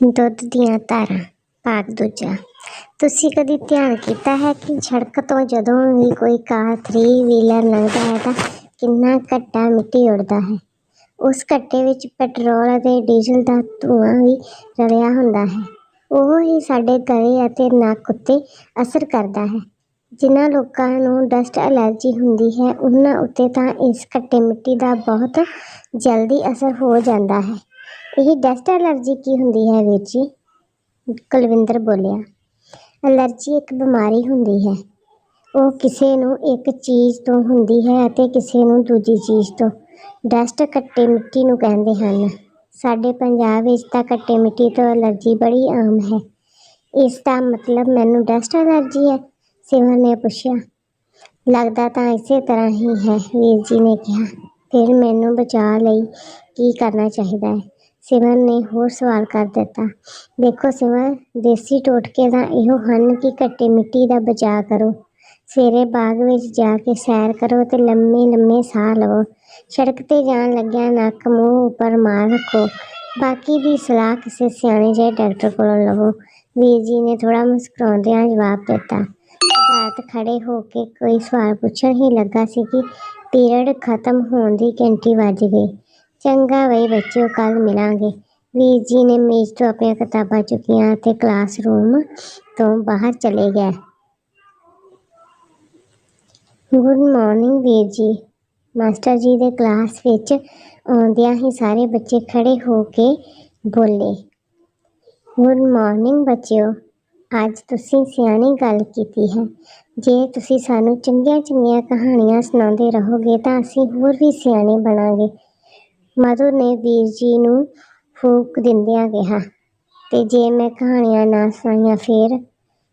ਦੁੱਧ ਦੀਆਂ ਧਾਰਾਂ, ਭਾਗ ਦੂਜਾ। ਤੁਸੀਂ ਕਦੀ ਧਿਆਨ ਕੀਤਾ ਹੈ ਕਿ ਸੜਕ ਤੋਂ ਜਦੋਂ ਵੀ ਕੋਈ ਕਾਰ 3 ਵੀਲਰ ਲੰਘਦਾ ਹੈ ਤਾਂ ਕਿੰਨਾ ਘੱਟਾ ਮਿੱਟੀ ਉੱਡਦਾ ਹੈ? ਉਸ ਘੱਟੇ ਵਿੱਚ ਪੈਟਰੋਲ ਅਤੇ ਡੀਜ਼ਲ ਦਾ ਧੂਆਂ ਵੀ ਰਲਿਆ ਹੁੰਦਾ ਹੈ। ਉਹ ਹੀ ਸਾਡੇ ਗਲੇ ਅਤੇ ਨੱਕ ਉੱਤੇ ਅਸਰ ਕਰਦਾ ਹੈ। ਜਿਨ੍ਹਾਂ ਲੋਕਾਂ ਨੂੰ ਡਸਟ ਐਲਰਜੀ ਹੁੰਦੀ ਹੈ, ਉਹਨਾਂ ਉੱਤੇ ਤਾਂ ਇਸ ਘੱਟੇ ਮਿੱਟੀ ਦਾ ਬਹੁਤ ਜਲਦੀ ਅਸਰ ਹੋ ਜਾਂਦਾ ਹੈ। ਇਹ ਡਸਟ ਐਲਰਜੀ ਕੀ ਹੁੰਦੀ ਹੈ ਵੀਰ ਜੀ? ਕੁਲਵਿੰਦਰ ਬੋਲਿਆ, ਐਲਰਜੀ ਇੱਕ ਬਿਮਾਰੀ ਹੁੰਦੀ ਹੈ। ਉਹ ਕਿਸੇ ਨੂੰ ਇੱਕ ਚੀਜ਼ ਤੋਂ ਹੁੰਦੀ ਹੈ ਅਤੇ ਕਿਸੇ ਨੂੰ ਦੂਜੀ ਚੀਜ਼ ਤੋਂ। ਡਸਟ ਘੱਟੇ ਮਿੱਟੀ ਨੂੰ ਕਹਿੰਦੇ ਹਨ। ਸਾਡੇ ਪੰਜਾਬ ਵਿੱਚ ਤਾਂ ਘੱਟੇ ਮਿੱਟੀ ਤੋਂ ਐਲਰਜੀ ਬੜੀ ਆਮ ਹੈ। ਇਸ ਦਾ ਮਤਲਬ ਮੈਨੂੰ ਡਸਟ ਐਲਰਜੀ ਹੈ। ਸਿਮਰ ਨੇ ਪੁੱਛਿਆ, ਲੱਗਦਾ ਤਾਂ ਇਸੇ ਤਰ੍ਹਾਂ ਹੀ ਹੈ, ਵੀਰ ਜੀ ਨੇ ਕਿਹਾ। ਫਿਰ ਮੈਨੂੰ ਬਚਾਅ ਲਈ ਕੀ ਕਰਨਾ ਚਾਹੀਦਾ ਹੈ? ਸਿਮਰ ਨੇ ਹੋਰ ਸਵਾਲ ਕਰ ਦਿੱਤਾ, ਦੇਖੋ ਸਿਮਰ, ਦੇਸੀ ਟੋਟਕੇ ਤਾਂ ਇਹੋ ਹਨ ਕਿ ਘੱਟੇ ਮਿੱਟੀ ਦਾ ਬਚਾਅ ਕਰੋ। ਸਵੇਰੇ ਬਾਗ ਵਿੱਚ ਜਾ ਕੇ ਸੈਰ ਕਰੋ ਤੇ ਲੰਮੇ ਲੰਮੇ ਸਾਹ ਲਵੋ। ਸੜਕ ਤੇ ਜਾਣ ਲੱਗਿਆ ਨੱਕ, ਮੂੰਹ ਉੱਪਰ ਮਾਰ ਰੱਖੋ। ਬਾਕੀ ਦੀ ਸਲਾਹ ਕਿਸੇ ਸਿਆਣੇ ਜਿਹੇ ਡਾਕਟਰ ਕੋਲੋਂ ਲਵੋ। ਵੀਰ ਜੀ ਨੇ ਥੋੜਾ ਮੁਸਕਰਾਉਂਦਿਆਂ ਜਵਾਬ ਦਿੱਤਾ ਸਿਧਾਰਥ ਖੜੇ ਹੋ ਕੇ ਕੋਈ ਸਵਾਲ ਪੁੱਛਣ ਹੀ ਲੱਗਾ ਸੀ ਕਿ ਪੀਰੀਅਡ ਖਤਮ ਹੋਣ ਦੀ ਘੰਟੀ ਵੱਜ ਗਈ। ਚੰਗਾ ਬਈ ਬੱਚਿਓ ਕੱਲ ਮਿਲਾਂਗੇ। ਵੀਰ ਜੀ ਨੇ ਮੇਜ਼ ਤੋਂ ਆਪਣੀਆਂ ਕਿਤਾਬਾਂ ਚੁੱਕੀਆਂ ਅਤੇ ਕਲਾਸਰੂਮ ਤੋਂ ਬਾਹਰ ਚਲੇ ਗਏ ਗੁੱਡ ਮਾਰਨਿੰਗ ਵੀਰ ਜੀ। ਮਾਸਟਰ ਜੀ ਦੇ ਕਲਾਸ ਵਿੱਚ ਆਉਂਦਿਆਂ ਹੀ ਸਾਰੇ ਬੱਚੇ ਖੜੇ ਹੋ ਕੇ ਬੋਲੇ। ਗੁੱਡ ਮਾਰਨਿੰਗ ਬੱਚਿਓ। ਅੱਜ ਤੁਸੀਂ ਸਿਆਣੀ ਗੱਲ ਕੀਤੀ ਹੈ। ਜੇ ਤੁਸੀਂ ਸਾਨੂੰ ਚੰਗੀਆਂ ਚੰਗੀਆਂ ਕਹਾਣੀਆਂ ਸੁਣਾਉਂਦੇ ਰਹੋਗੇ ਤਾਂ ਅਸੀਂ ਹੋਰ ਵੀ ਸਿਆਣੇ ਬਣਾਂਗੇ। ਮਧੂ ਨੇ ਵੀਰ ਜੀ ਨੂੰ ਫੂਕ ਦਿੰਦਿਆਂ ਕਿਹਾ, ਤੇ ਜੇ ਮੈਂ ਕਹਾਣੀਆਂ ਨਾ ਸੁਣਾਈਆਂ ਫੇਰ?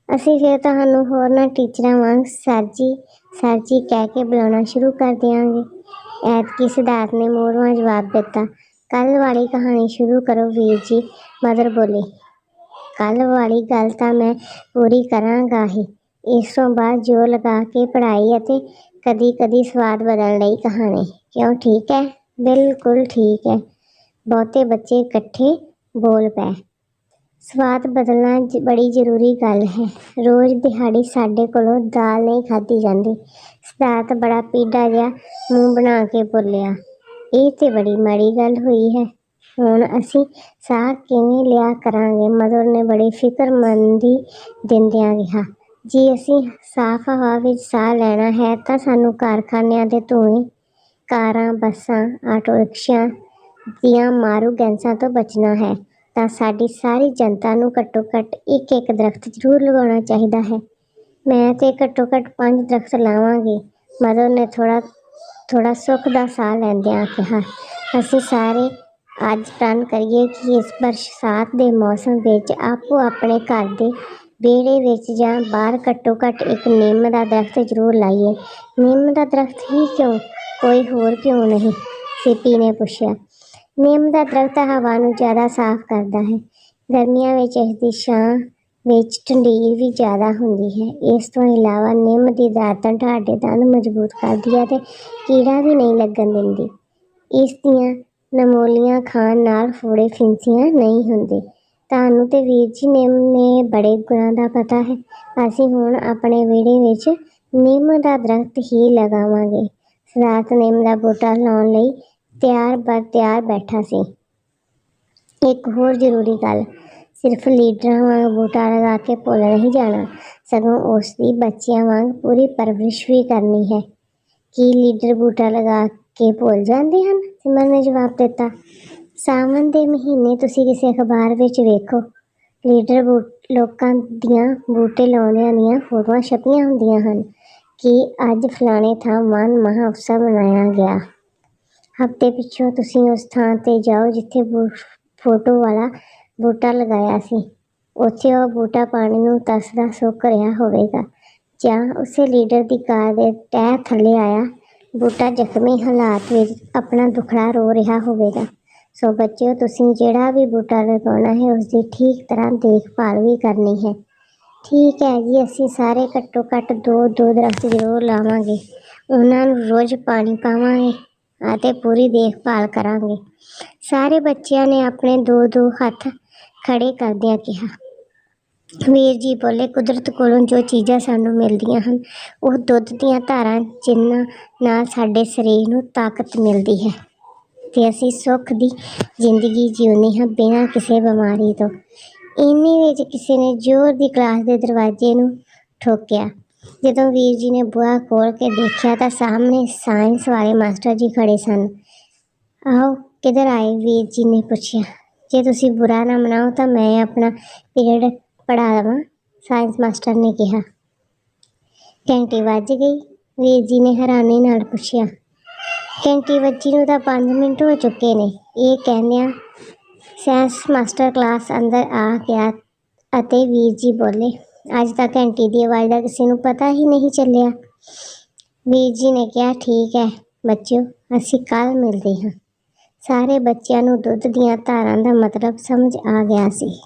ਅਸੀਂ ਫਿਰ ਤੁਹਾਨੂੰ ਹੋਰਨਾਂ ਟੀਚਰਾਂ ਵਾਂਗ ਸਰ ਜੀ, ਸਰ ਕਹਿ ਕੇ ਬੁਲਾਉਣਾ ਸ਼ੁਰੂ ਕਰ ਦਿਆਂਗੇ। ਐਤਕੀ ਸਿਧਾਰਥ ਨੇ ਮੋੜਵਾਂ ਜਵਾਬ ਦਿੱਤਾ ਕੱਲ ਵਾਲੀ ਕਹਾਣੀ ਸ਼ੁਰੂ ਕਰੋ ਵੀਰ ਜੀ। ਮਦਰ ਬੋਲੀ ਕੱਲ ਵਾਲੀ ਗੱਲ ਤਾਂ ਮੈਂ ਪੂਰੀ ਕਰਾਂਗਾ ਹੀ। ਇਸ ਤੋਂ ਬਾਅਦ ਜੋ ਲਗਾ ਕੇ ਪੜ੍ਹਾਈ ਅਤੇ ਕਦੀ ਕਦੀ ਸਵਾਦ ਬਦਲਣ ਲਈ ਕਹਾਣੀ। ਕਿਉਂ? ਠੀਕ ਹੈ? ਬਿਲਕੁਲ ਠੀਕ ਹੈ। ਬਹੁਤੇ ਬੱਚੇ ਇਕੱਠੇ ਬੋਲ ਪਏ। ਸਵਾਦ ਬਦਲਣਾ ਜ- ਬੜੀ ਜ਼ਰੂਰੀ ਗੱਲ ਹੈ। ਰੋਜ਼ ਦਿਹਾੜੀ ਸਾਡੇ ਕੋਲੋਂ ਦਾਲ ਨਹੀਂ ਖਾਧੀ ਜਾਂਦੀ। ਸਿਧਾਰਥ ਬੜਾ ਪੀਡਾ ਜਿਹਾ ਮੂੰਹ ਬਣਾ ਕੇ ਬੋਲਿਆ। ਇਹ ਤੇ ਬੜੀ ਮਾੜੀ ਗੱਲ ਹੋਈ ਹੈ। ਹੁਣ ਅਸੀਂ ਸਾਹ ਕਿਵੇਂ ਲਿਆ ਕਰਾਂਗੇ? ਮਦਰ ਨੇ ਬੜੀ ਫਿਕਰਮੰਦੀ ਦਿੰਦਿਆਂ ਕਿਹਾ, ਜੇ ਅਸੀਂ ਸਾਫ਼ ਹਵਾ ਵਿੱਚ ਸਾਹ ਲੈਣਾ ਹੈ ਤਾਂ ਸਾਨੂੰ ਕਾਰਖਾਨਿਆਂ ਦੇ ਧੂਏ, ਕਾਰਾਂ, ਬੱਸਾਂ, ਆਟੋ ਰਿਕਸ਼ਿਆਂ ਦੀਆਂ ਮਾਰੂ ਗੈਸਾਂ ਤੋਂ ਬਚਣਾ ਹੈ ਤਾਂ ਸਾਡੀ ਸਾਰੀ ਜਨਤਾ ਨੂੰ ਘੱਟੋ ਘੱਟ ਇੱਕ ਇੱਕ ਦਰਖਤ ਜ਼ਰੂਰ ਲਗਾਉਣਾ ਚਾਹੀਦਾ ਹੈ। ਮੈਂ ਤੇ ਘੱਟੋ ਘੱਟ ਪੰਜ ਦਰਖਤ ਲਾਵਾਂਗੀ। ਮਦਰ ਨੇ ਥੋੜਾ ਥੋੜਾ ਸੁੱਖ ਦਾ ਸਾਹ ਲੈਂਦਿਆਂ ਕਿਹਾ, ਅਸੀਂ ਸਾਰੇ ਅੱਜ ਪ੍ਰਣ ਕਰੀਏ ਕਿ ਇਸ ਬਰਸਾਤ ਦੇ ਮੌਸਮ ਵਿੱਚ ਆਪੋ ਆਪਣੇ ਘਰ ਦੇ ਵਿਹੜੇ ਵਿੱਚ ਜਾਂ ਬਾਹਰ ਘੱਟੋ ਘੱਟ ਇੱਕ ਨਿੰਮ ਦਾ ਦਰਖਤ ਜ਼ਰੂਰ ਲਾਈਏ। ਨਿੰਮ ਦਾ ਦਰਖਤ ਹੀ ਕਿਉਂ? ਕੋਈ ਹੋਰ ਕਿਉਂ ਨਹੀਂ? ਸਿੱਪੀ ਨੇ ਪੁੱਛਿਆ। ਨਿੰਮ ਦਾ ਦਰਖਤ ਹਵਾ ਨੂੰ ਜ਼ਿਆਦਾ ਸਾਫ਼ ਕਰਦਾ ਹੈ। ਗਰਮੀਆਂ ਵਿੱਚ ਇਸ ਦੀ ਛਾਂ ਵਿੱਚ ਢੰਡੀਰ ਵੀ ਜ਼ਿਆਦਾ ਹੁੰਦੀ ਹੈ। ਇਸ ਤੋਂ ਇਲਾਵਾ ਨਿੰਮ ਦੀ ਦਾਤਨ ਤੁਹਾਡੇ ਦੰਦ ਮਜ਼ਬੂਤ ਕਰਦੀ ਹੈ ਤੇ ਕੀੜਾ ਵੀ ਨਹੀਂ ਲੱਗਣ ਦਿੰਦੀ। ਇਸ ਦੀਆਂ ਨਮੋਲੀਆਂ ਖਾਣ ਨਾਲ ਫੋੜੇ ਫਿੰਸੀਆਂ ਨਹੀਂ ਹੁੰਦੇ। ਤੁਹਾਨੂੰ ਤੇ ਵੀਰ ਜੀ ਨਿੰਮ ਨੇ ਬੜੇ ਗੁਣਾਂ ਦਾ ਪਤਾ ਹੈ। ਅਸੀਂ ਹੁਣ ਆਪਣੇ ਵਿਹੜੇ ਵਿੱਚ ਨਿੰਮ ਦਾ ਦਰਖਤ ਹੀ ਲਗਾਵਾਂਗੇ। ਸਿਧਾਰਥ ਨਿੰਮ ਦਾ ਬੂਟਾ ਲਾਉਣ ਲਈ ਤਿਆਰ ਬਰ ਤਿਆਰ ਬੈਠਾ ਸੀ। ਇੱਕ ਹੋਰ ਜ਼ਰੂਰੀ ਗੱਲ, ਸਿਰਫ ਲੀਡਰਾਂ ਵਾਂਗ ਬੂਟਾ ਲਗਾ ਕੇ ਭੁੱਲ ਨਹੀਂ ਜਾਣਾ। ਸਗੋਂ ਉਸ ਦੀ ਬੱਚਿਆਂ ਵਾਂਗ ਪੂਰੀ ਪਰਵਰਿਸ਼ ਵੀ ਕਰਨੀ ਹੈ। ਕੀ ਲੀਡਰ ਬੂਟਾ ਲਗਾ ਕੇ ਭੁੱਲ ਜਾਂਦੇ ਹਨ? ਸਿਮਰ ਨੇ ਜਵਾਬ ਦਿੱਤਾ, ਸਾਵਣ ਦੇ ਮਹੀਨੇ ਤੁਸੀਂ ਕਿਸੇ ਅਖਬਾਰ ਵਿੱਚ ਵੇਖੋ। ਲੀਡਰ ਬੂ, ਲੋਕਾਂ ਦੀਆਂ ਬੂਟੇ ਲਾਉਂਦਿਆਂ ਦੀਆਂ ਫੋਟੋਆਂ ਛਪੀਆਂ ਹੁੰਦੀਆਂ ਹਨ ਕਿ ਅੱਜ ਫਲਾਣੇ ਥਾਂ ਵਨ ਮਹਾਉਤਸਵ ਮਨਾਇਆ ਗਿਆ। ਹਫ਼ਤੇ ਪਿੱਛੋਂ ਤੁਸੀਂ ਉਸ ਥਾਂ ਤੇ ਜਾਓ ਜਿੱਥੇ ਫੋਟੋ ਵਾਲਾ ਬੂਟਾ ਲਗਾਇਆ ਸੀ। ਉੱਥੇ ਉਹ ਬੂਟਾ ਪਾਣੀ ਨੂੰ ਤਰਸਦਾ ਸੁੱਕ ਰਿਹਾ ਹੋਵੇਗਾ। ਜਾਂ ਉਸੇ ਲੀਡਰ ਦੀ ਕਾਰ ਦੇ ਟਾਇਰ ਥੱਲੇ ਆਇਆ ਬੂਟਾ ਜ਼ਖਮੀ ਹਾਲਾਤ ਵਿੱਚ ਆਪਣਾ ਦੁਖੜਾ ਰੋ ਰਿਹਾ ਹੋਵੇਗਾ। ਸੋ ਬੱਚਿਓ, ਤੁਸੀਂ ਜਿਹੜਾ ਵੀ ਬੂਟਾ ਲਗਾਉਣਾ ਹੈ ਉਸ ਦੀ ਠੀਕ ਤਰ੍ਹਾਂ ਦੇਖਭਾਲ ਵੀ ਕਰਨੀ ਹੈ। ਠੀਕ ਹੈ ਜੀ, ਅਸੀਂ ਸਾਰੇ ਘੱਟੋ ਘੱਟ ਦੋ ਦੋ ਦਰਖਤ ਜ਼ਰੂਰ ਲਾਵਾਂਗੇ। ਉਹਨਾਂ ਨੂੰ ਰੋਜ਼ ਪਾਣੀ ਪਾਵਾਂਗੇ ਅਤੇ ਪੂਰੀ ਦੇਖਭਾਲ ਕਰਾਂਗੇ। ਸਾਰੇ ਬੱਚਿਆਂ ਨੇ ਆਪਣੇ ਦੋ ਦੋ ਹੱਥ ਖੜੇ ਕਰਦਿਆਂ ਕਿਹਾ। ਵੀਰ ਜੀ ਬੋਲੇ, ਕੁਦਰਤ ਕੋਲੋਂ ਜੋ ਚੀਜ਼ਾਂ ਸਾਨੂੰ ਮਿਲਦੀਆਂ ਹਨ, ਉਹ ਦੁੱਧ ਦੀਆਂ ਧਾਰਾਂ ਜਿਨ੍ਹਾਂ ਨਾਲ ਸਾਡੇ ਸਰੀਰ ਨੂੰ ਤਾਕਤ ਮਿਲਦੀ ਹੈ। ਤੇ ਅਸੀਂ ਸੁੱਖ ਦੀ ਜ਼ਿੰਦਗੀ ਜਿਉਂਦੇ ਹਾਂ ਬਿਨਾਂ ਕਿਸੇ ਬਿਮਾਰੀ ਤੋਂ। ਇੰਨੇ ਵਿੱਚ ਕਿਸੇ ਨੇ ਜ਼ੋਰ ਦੀ ਕਲਾਸ ਦੇ ਦਰਵਾਜ਼ੇ ਨੂੰ ਠੋਕਿਆ। ਜਦੋਂ ਵੀਰ ਜੀ ਨੇ ਬੁਆ ਖੋਲ ਕੇ ਦੇਖਿਆ ਤਾਂ ਸਾਹਮਣੇ ਸਾਇੰਸ ਵਾਲੇ ਮਾਸਟਰ ਜੀ ਖੜੇ ਸਨ। ਆਓ, ਕਿੱਧਰ ਆਏ? ਵੀਰ ਜੀ ਨੇ ਪੁੱਛਿਆ। ਜੇ ਤੁਸੀਂ ਬੁਰਾ ਨਾ ਮਨਾਓ ਤਾਂ ਮੈਂ ਆਪਣਾ ਪੀਰੀਅਡ ਪੜ੍ਹਾ ਲਵਾਂ ਸਾਇੰਸ ਮਾਸਟਰ ਨੇ ਕਿਹਾ। ਘੰਟੀ ਵੱਜ ਗਈ ਵੀਰ ਜੀ ਨੇ ਹੈਰਾਨੀ ਨਾਲ ਪੁੱਛਿਆ। ਘੰਟੀ ਵੱਜੀ ਨੂੰ ਤਾਂ 5 ਮਿੰਟ ਹੋ ਚੁੱਕੇ ਨੇ। ਇਹ ਕਹਿੰਦਿਆਂ ਸਾਇੰਸ ਮਾਸਟਰ ਕਲਾਸ ਅੰਦਰ ਆ ਗਿਆ ਅਤੇ ਵੀਰ ਜੀ ਬੋਲੇ, ਅੱਜ ਤਾਂ ਘੰਟੀ ਦੀ ਆਵਾਜ਼ ਦਾ ਕਿਸੇ ਨੂੰ ਪਤਾ ਹੀ ਨਹੀਂ ਚੱਲਿਆ। ਵੀਰ ਜੀ ਨੇ ਕਿਹਾ, ਠੀਕ ਹੈ, ਬੱਚਿਓ, ਅਸੀਂ ਕੱਲ ਮਿਲਦੇ ਹਾਂ। ਸਾਰੇ ਬੱਚਿਆਂ ਨੂੰ ਦੁੱਧ ਦੀਆਂ ਧਾਰਾਂ ਦਾ ਮਤਲਬ ਸਮਝ ਆ ਗਿਆ ਸੀ।